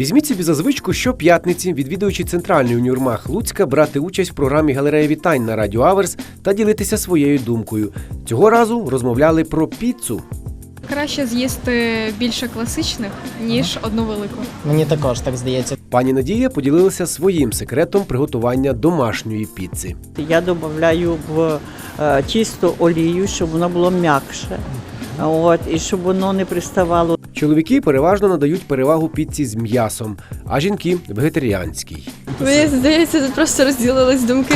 Візьміть собі за звичку щоп'ятниці, відвідуючи центральний універмаг Луцька, брати участь в програмі Галерея вітань на Радіо Аверс та ділитися своєю думкою. Цього разу розмовляли про піцу. Краще з'їсти більше класичних, ніж одну велику. Мені також так здається. Пані Надія поділилася своїм секретом приготування домашньої піци. Я додаю в е, тісто олію, щоб воно було м'якше. От, і щоб воно не приставало. Чоловіки переважно надають перевагу піці з м'ясом, а жінки вегетаріанській. Мені здається, тут просто розділились думки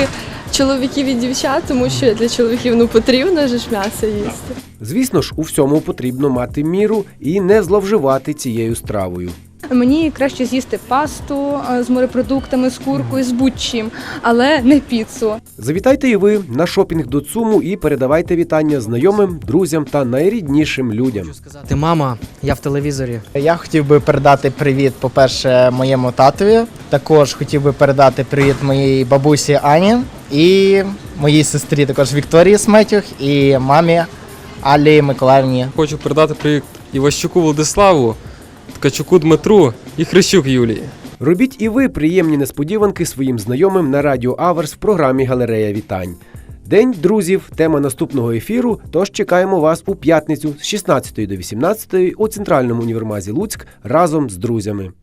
чоловіків і дівчат, тому що для чоловіків ну потрібно же ж м'ясо їсти. Звісно ж, у всьому потрібно мати міру і не зловживати цією стравою. Мені краще з'їсти пасту е, з морепродуктами, з куркою, з будь-чим, але не піцу. Завітайте і ви на шопінг до ЦУМу і передавайте вітання знайомим, друзям та найріднішим людям. Ти мама, я в телевізорі. Я хотів би передати привіт, по-перше, моєму татові. Також хотів би передати привіт моїй бабусі Ані і моїй сестрі, також Вікторії Сметюх, і мамі Алі Миколаївні. Хочу передати привіт Іващуку Владиславу, Ткачуку Дмитру і Хрещук Юлії. Робіть і ви приємні несподіванки своїм знайомим на радіо Аверс в програмі Галерея вітань. День друзів, тема наступного ефіру. Тож чекаємо вас у п'ятницю з 16 до 18 у центральному універмазі Луцьк разом з друзями.